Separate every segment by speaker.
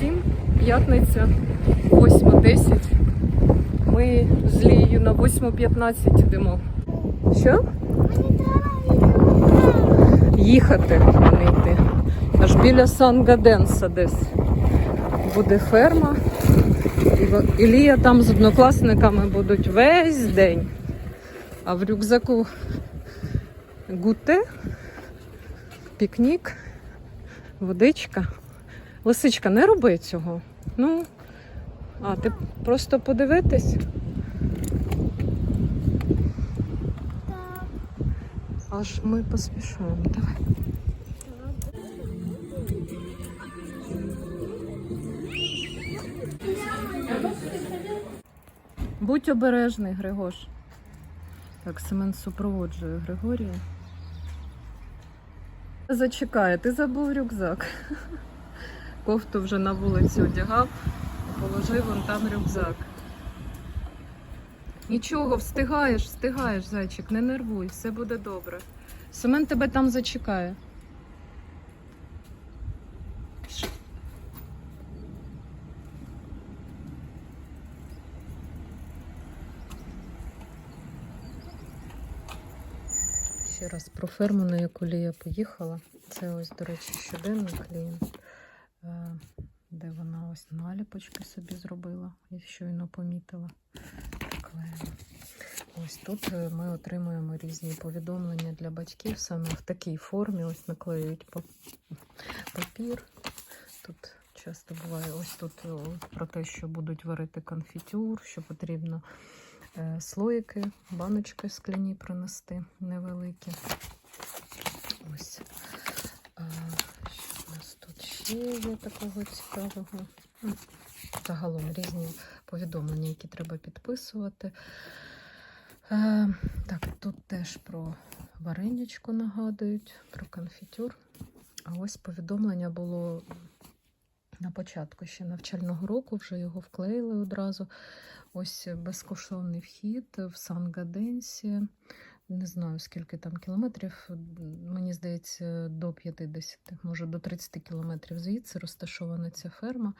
Speaker 1: 7, п'ятниця, 8.10. Ми з Лією на 8.15 йдемо. Що? Їхати, а не йти. Аж біля Сан-Гаденса десь буде ферма. І Лія там з однокласниками будуть весь день. А в рюкзаку гуте, пікнік, водичка. Лисичка, не роби цього. Ну, а ти просто подивитись. Аж ми поспішаємо. Давай. Будь обережний, Григош. Так, Семен супроводжує Григорія. Зачекає, ти забув рюкзак. Кофту вже на вулиці одягав, положив вон там рюкзак. Нічого, встигаєш, встигаєш, зайчик, не нервуй, все буде добре. Семен тебе там зачекає. Ще раз про ферму, на яку Лія поїхала. Це ось, до речі, щоденник Лії, ось наліпочки собі зробила, я щойно помітила. Ось тут е, ми отримуємо різні повідомлення для батьків саме в такій формі. Ось наклеюють папір. Тут часто буває ось тут про те, що будуть варити конфітюр, що потрібно е, слоїки, баночки скляні принести невеликі. Ось. А, що у нас тут ще є такого цікавого? Загалом різні повідомлення, які треба підписувати. Е, так, тут теж про варенячко нагадують, про конфітюр. А ось повідомлення було на початку ще навчального року, вже його вклеїли одразу. Ось безкоштовний вхід в Сан-Гаденсі. Не знаю, скільки там кілометрів. Мені здається, до 50, може до 30 кілометрів звідси розташована ця ферма.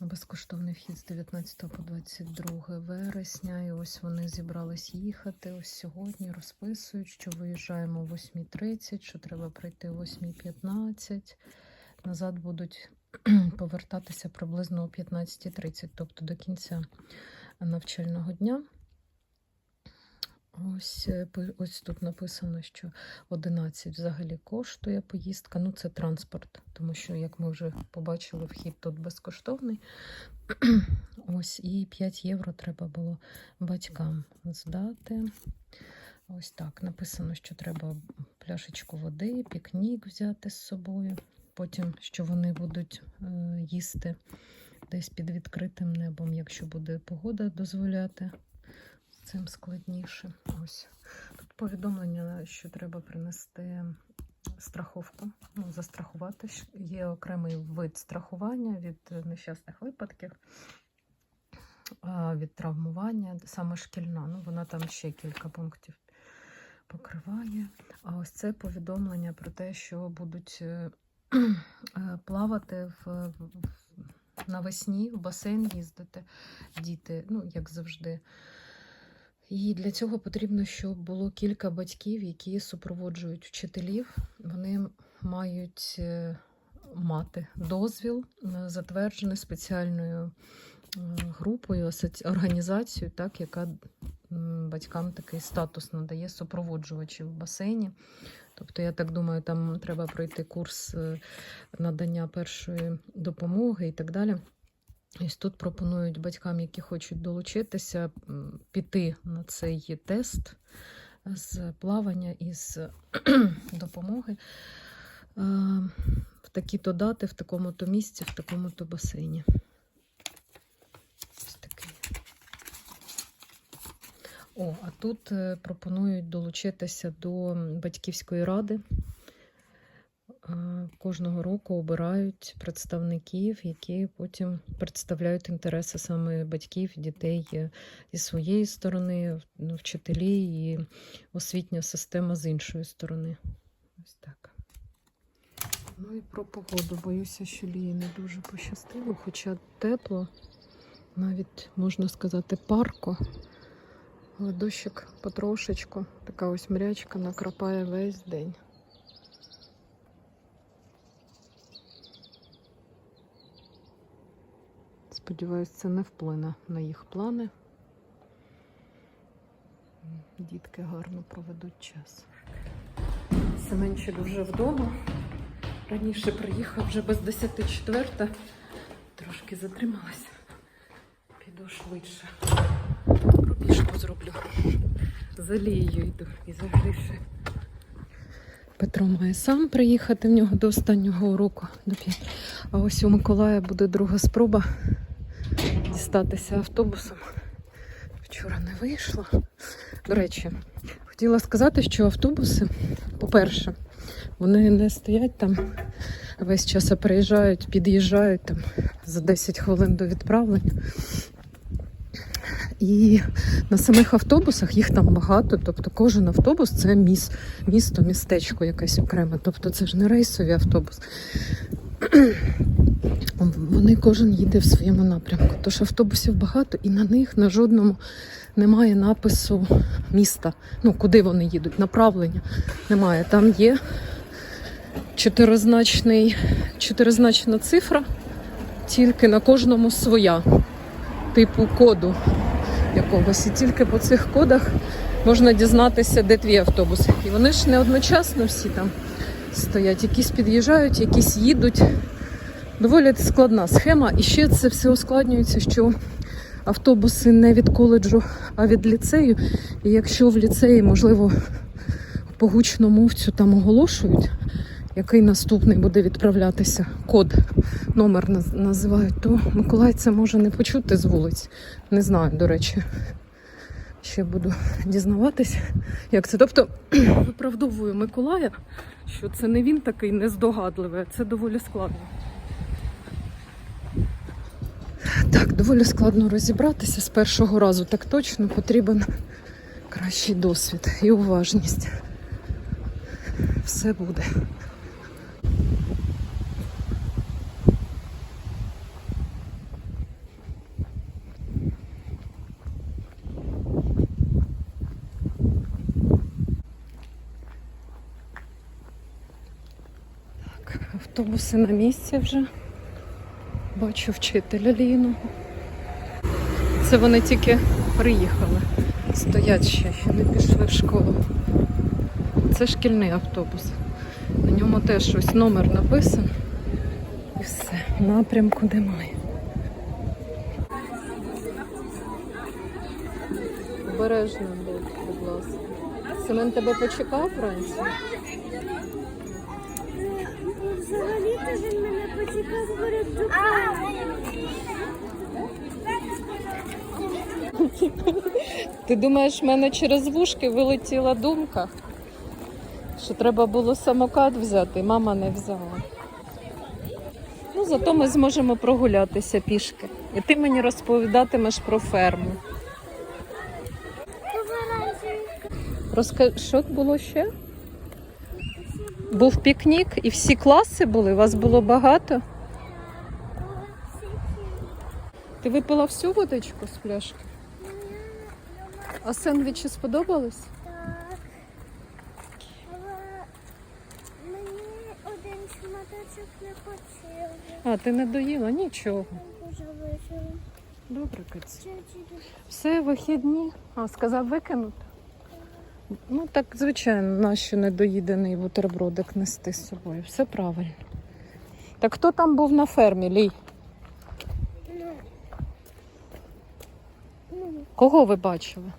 Speaker 1: Безкоштовний вхід з 19 по 22 вересня. І ось вони зібрались їхати. Ось сьогодні розписують, що виїжджаємо о 8.30, що треба прийти о 8.15. Назад будуть повертатися приблизно о 15.30, тобто до кінця навчального дня. Ось, е, ось тут написано, що 11 взагалі коштує поїздка. Ну, це транспорт, тому що, як ми вже побачили, вхід тут безкоштовний. Ось і 5 євро треба було батькам здати. Ось так. Написано, що треба пляшечку води, пікнік взяти з собою. Потім, що вони будуть е, їсти десь під відкритим небом, якщо буде погода дозволяти. Цим складніше. Ось тут повідомлення, що треба принести страховку, ну, застрахувати. Є окремий вид страхування від нещасних випадків, від травмування, саме шкільна. Ну, вона там ще кілька пунктів покриває. А ось це повідомлення про те, що будуть е, е, плавати в- навесні, в басейн їздити діти, ну, як завжди. І для цього потрібно, щоб було кілька батьків, які супроводжують вчителів. Вони мають е, мати дозвіл, затверджений спеціальною групою, організацією, так, яка батькам такий статус надає супроводжувачів в басейні. Тобто, я так думаю, там треба пройти курс е, надання першої допомоги і так далі. Ось тут пропонують батькам, які хочуть долучитися, піти на цей тест з плавання і з допомоги е, в такі-то дати, в такому-то місці, в такому-то басейні. Ось такий. О, а тут е, пропонують долучитися до батьківської ради. Кожного року обирають представників, які потім представляють інтереси саме батьків, дітей е, зі своєї сторони, ну, вчителі і освітня система з іншої сторони. Ось так. Ну і про погоду. Боюся, що лії не дуже пощастило, хоча тепло, навіть можна сказати, парко. Але дощик потрошечку, така ось мрячка накрапає весь день. Сподіваюсь, це не вплине на їх плани. Дітки гарно проведуть час. Семенчик вже вдома. Раніше приїхав вже без 10 четверта. Трошки затрималася. Піду швидше. Пробіжку зроблю. За Лією йду і за Грише. Петро має сам приїхати в нього до останнього уроку. А ось у Миколая буде друга спроба дістатися автобусом. Вчора не вийшло. До речі, хотіла сказати, що автобуси, по-перше, вони не стоять там весь час, а приїжджають, під'їжджають там за 10 хвилин до відправлення. І на самих автобусах їх там багато. Тобто кожен автобус це міс, місто, містечко якесь окреме. Тобто це ж не рейсовий автобус. Вони кожен їде в своєму напрямку. Тож автобусів багато, і на них на жодному немає напису міста. Ну, куди вони їдуть, направлення немає. Там є чотиризначний, чотиризначна цифра, тільки на кожному своя, типу коду якогось. І тільки по цих кодах можна дізнатися, де твій автобус. І вони ж не одночасно всі там стоять. Якісь під'їжджають, якісь їдуть. Доволі складна схема. І ще це все ускладнюється, що автобуси не від коледжу, а від ліцею. І якщо в ліцеї, можливо, по гучномовцю там оголошують, який наступний буде відправлятися, код, номер називають, то Миколай це може не почути з вулиць. Не знаю, до речі. Ще буду дізнаватись, як це. Тобто виправдовую Миколая, що це не він такий нездогадливий, а це доволі складно. Так, доволі складно розібратися з першого разу. Так точно потрібен кращий досвід і уважність. Все буде. Так, автобуси на місці вже. Бачу вчителя Ліну. Це вони тільки приїхали. Стоять ще, ще не пішли в школу. Це шкільний автобус. На ньому теж ось номер написаний. І все. Напрямку немає. Обережно будь ласка. Семен тебе почекав вранці?
Speaker 2: Взагалі-то він мене почекав перед.
Speaker 1: Ти думаєш, в мене через вушки вилетіла думка, що треба було самокат взяти, мама не взяла. Ну, зато ми зможемо прогулятися пішки. І ти мені розповідатимеш про ферму. Розка... Що було ще? Був пікнік і всі класи були, вас було багато. Ти випила всю водичку з пляшки? А сендвічі сподобались?
Speaker 2: Так. Мені один шматочок не хотів.
Speaker 1: А, ти не доїла нічого. Добре,
Speaker 2: через
Speaker 1: Все, вихідні. А, сказав викинути? Ну так, звичайно, нащо недоїдений бутербродик нести з собою. Все правильно. Так хто там був на фермі, Лій?
Speaker 2: ну, ну,
Speaker 1: Кого ви бачили?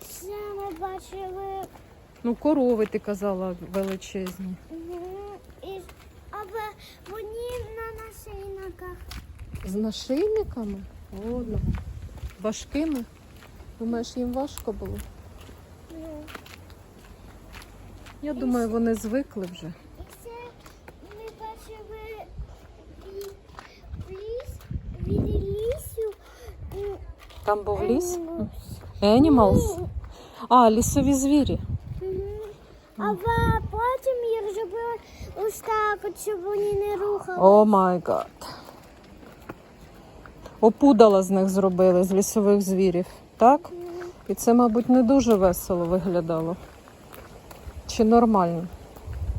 Speaker 2: це ми бачили.
Speaker 1: Ну, корови, ти казала, величезні.
Speaker 2: Мгм. І, вони на насильниках.
Speaker 1: З нашийниками? О, ну. Важкими? Думаєш, їм важко було?
Speaker 2: Ну,
Speaker 1: Я думаю, вони звикли вже.
Speaker 2: І це ми бачили ліс, від лісу.
Speaker 1: Там був ліс?
Speaker 2: Ну,
Speaker 1: А, лісові звірі.
Speaker 2: А потім їх зробили ось так, щоб вони не рухали.
Speaker 1: О май гад. Опудала з них зробили з лісових звірів, так? І це, мабуть, не дуже весело виглядало. Чи нормально?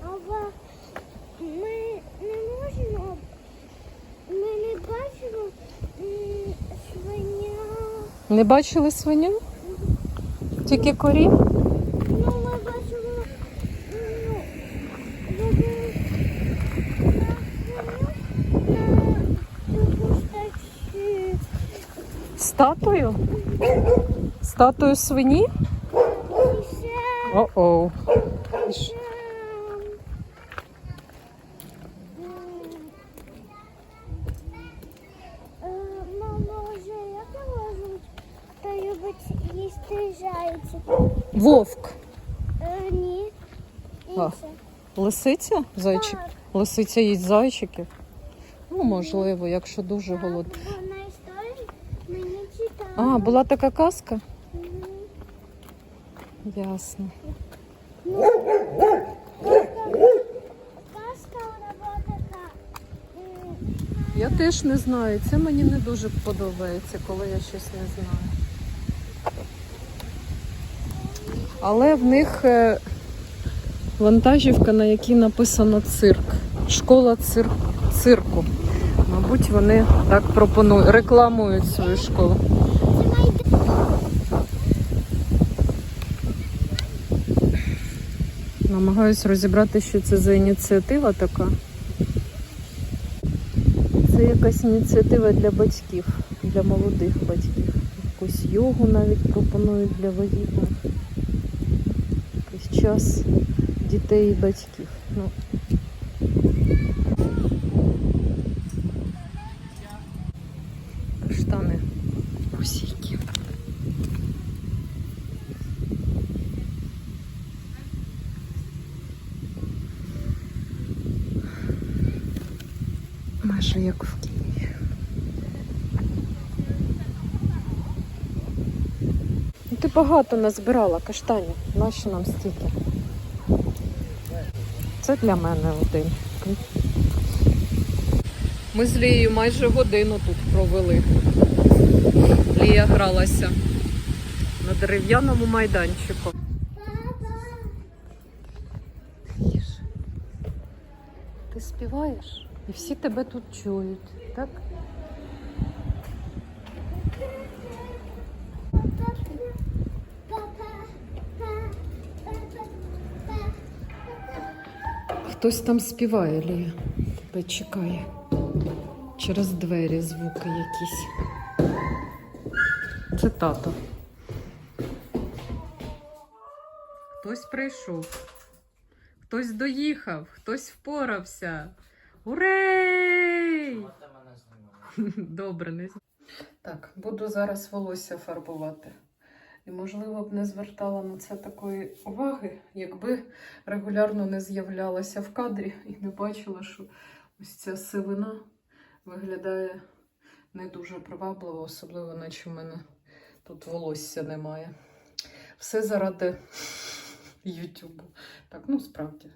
Speaker 2: Але ми не можемо. Ми не бачимо свиня.
Speaker 1: Не бачили свиню? Тільки корів?
Speaker 2: Ну, ми бачимо ну.
Speaker 1: Статую? Статую свині? О-оу. І що?
Speaker 2: Мамо, вже як його звуть? Хто любить їсти зайців?
Speaker 1: Вовк.
Speaker 2: Е, ні.
Speaker 1: А.
Speaker 2: Інше.
Speaker 1: Лисиця? Зайчик? Лисиця їсть зайчиків? Ну, можливо, якщо дуже голодна. А, була така казка? Ясно.
Speaker 2: Ну, м,
Speaker 1: Я теж не знаю. Це мені не дуже подобається, коли я щось не знаю. Але в них е, вантажівка, на якій написано цирк. Школа цир... цирку. Мабуть, вони так пропонують, рекламують свою школу. Намагаюсь розібрати, що це за ініціатива така. Це якась ініціатива для батьків, для молодих батьків. Якусь йогу навіть пропонують для вагітних. Якийсь час дітей і батьків. Ну. Каштани усійкі. Майже як в Києві. Ти багато назбирала каштанів. Нащо нам стільки? Це для мене один. Ми з Лією майже годину тут провели. Лія гралася на дерев'яному майданчику. Ти співаєш? І всі тебе тут чують, так? Хтось там співає, Лія. Тебе чекає. Через двері звуки якісь. Це тато. Хтось прийшов. Хтось доїхав, хтось впорався. Урей! Добре, не Так, буду зараз волосся фарбувати. І, можливо, б не звертала на це такої уваги, якби регулярно не з'являлася в кадрі і не бачила, що ось ця сивина виглядає не дуже привабливо, особливо, наче в мене тут волосся немає. Все заради Ютубу. Так, ну справді,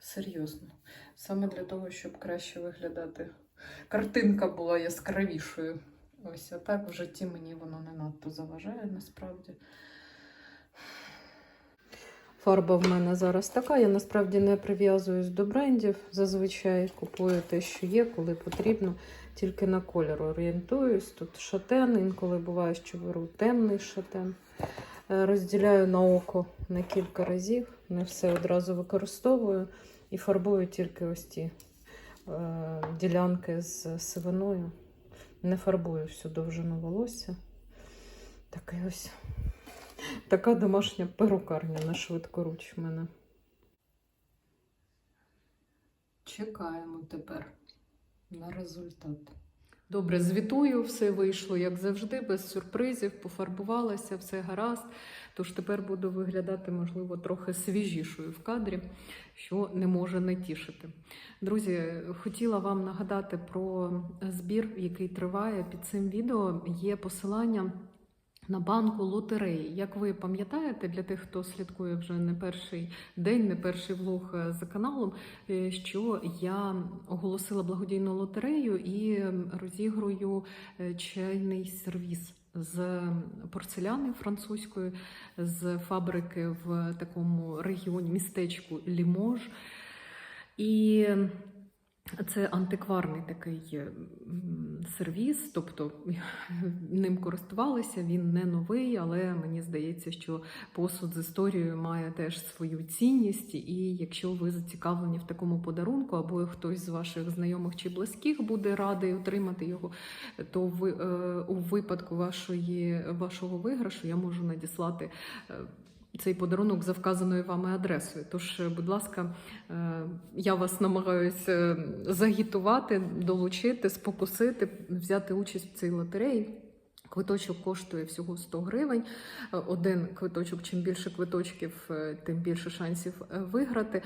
Speaker 1: серйозно. Саме для того, щоб краще виглядати. Картинка була яскравішою. Ось, а так в житті мені воно не надто заважає насправді. Фарба в мене зараз така. Я насправді не прив'язуюсь до брендів. Зазвичай купую те, що є, коли потрібно. Тільки на кольор орієнтуюсь. Тут шатен, інколи буває, що беру темний шатен. Е, Розділяю на око на кілька разів. Не все одразу використовую і фарбую тільки ось ті е, ділянки з сивиною. Не фарбую всю довжину волосся. Такий ось така домашня перукарня на швидкоруч в мене. Чекаємо тепер на результат. Добре, звітую, все вийшло як завжди, без сюрпризів, пофарбувалася, все гаразд. Тож тепер буду виглядати, можливо, трохи свіжішою в кадрі, що не може не тішити. Друзі, хотіла вам нагадати про збір, який триває під цим відео. Є посилання на банку лотереї. Як ви пам'ятаєте, для тих, хто слідкує вже не перший день, не перший влог е, за каналом, е, що я оголосила благодійну лотерею і розігрую е, чайний сервіс з порцеляни французької, з фабрики в такому регіоні, містечку Лімож. І це антикварний такий е, сервіс, тобто ним користувалися. Він не новий, але мені здається, що посуд з історією має теж свою цінність. І якщо ви зацікавлені в такому подарунку, або хтось з ваших знайомих чи близьких буде радий отримати його, то ви е, у випадку вашої вашого виграшу я можу надіслати. Е, Цей подарунок за вказаною вами адресою. Тож, е, будь ласка, е, я вас намагаюся загітувати, долучити, спокусити, взяти участь в цій лотереї. Квиточок коштує всього 100 гривень. Е, Один квиточок, чим більше квиточків, е, тим більше шансів е, виграти.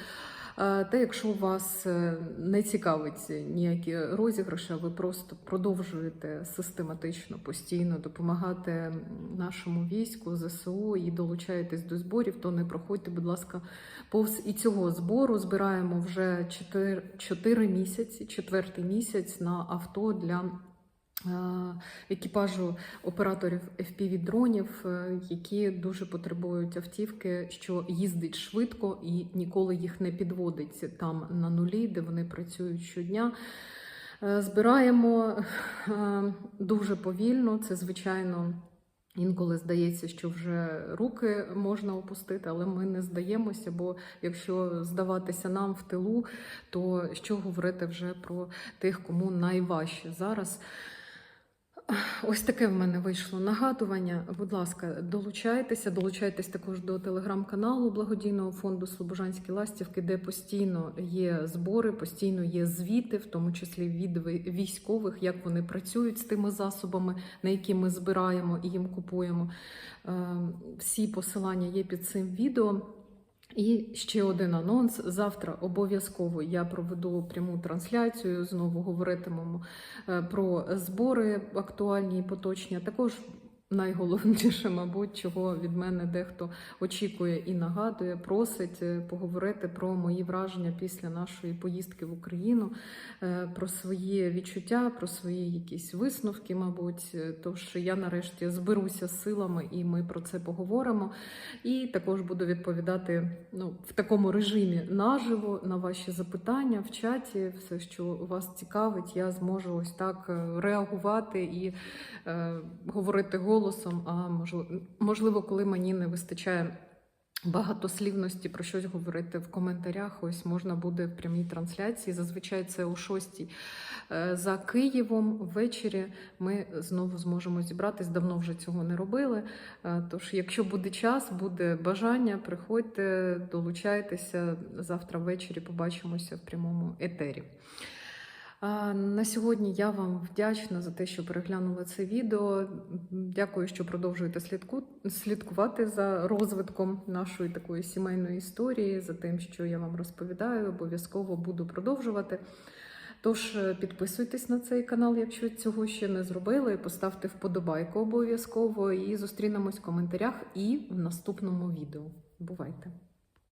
Speaker 1: Та якщо вас е, не цікавить ніякі розіграші, ви просто продовжуєте систематично постійно допомагати нашому війську, ЗСУ і долучаєтесь до зборів, то не проходьте, будь ласка, повз і цього збору. Збираємо вже 4, 4 місяці, четвертий місяць на авто для. Е, Екіпажу операторів FPV-дронів, е, які дуже потребують автівки, що їздить швидко і ніколи їх не підводить там на нулі, де вони працюють щодня. Е, Збираємо дуже повільно. Це звичайно. Інколи здається, що вже руки можна опустити, але ми не здаємося, бо якщо здаватися нам в тилу, то що говорити вже про тих, кому найважче зараз. Ось таке в мене вийшло нагадування. Будь ласка, долучайтеся, долучайтесь також до телеграм-каналу благодійного фонду Слобожанські ластівки, де постійно є збори, постійно є звіти, в тому числі від військових, як вони працюють з тими засобами, на які ми збираємо і їм купуємо. Е, Всі посилання є під цим відео. І ще один анонс. Завтра обов'язково я проведу пряму трансляцію. Знову говоритимемо е, про збори актуальні і поточні. Також найголовніше, мабуть, чого від мене дехто очікує і нагадує, просить е, поговорити про мої враження після нашої поїздки в Україну, е, про свої відчуття, про свої якісь висновки, мабуть. Е, Тож я нарешті зберуся з силами, і ми про це поговоримо. І також буду відповідати ну, в такому режимі наживо на ваші запитання в чаті. Все, що вас цікавить, я зможу ось так реагувати і е, говорити голосом. А можливо, коли мені не вистачає. Багатослівності про щось говорити в коментарях. Ось можна буде в прямій трансляції. Зазвичай це о 6 за Києвом. Ввечері ми знову зможемо зібратись. Давно вже цього не робили. Е, Тож, якщо буде час, буде бажання, приходьте, долучайтеся. Завтра ввечері побачимося в прямому етері. На сьогодні я вам вдячна за те, що переглянули це відео. Дякую, що продовжуєте слідку... слідкувати за розвитком нашої такої сімейної історії, за тим, що я вам розповідаю. Обов'язково буду продовжувати. Тож е, підписуйтесь на цей канал, якщо цього ще не зробили. Поставте вподобайку обов'язково і зустрінемось в коментарях і в наступному відео. Бувайте!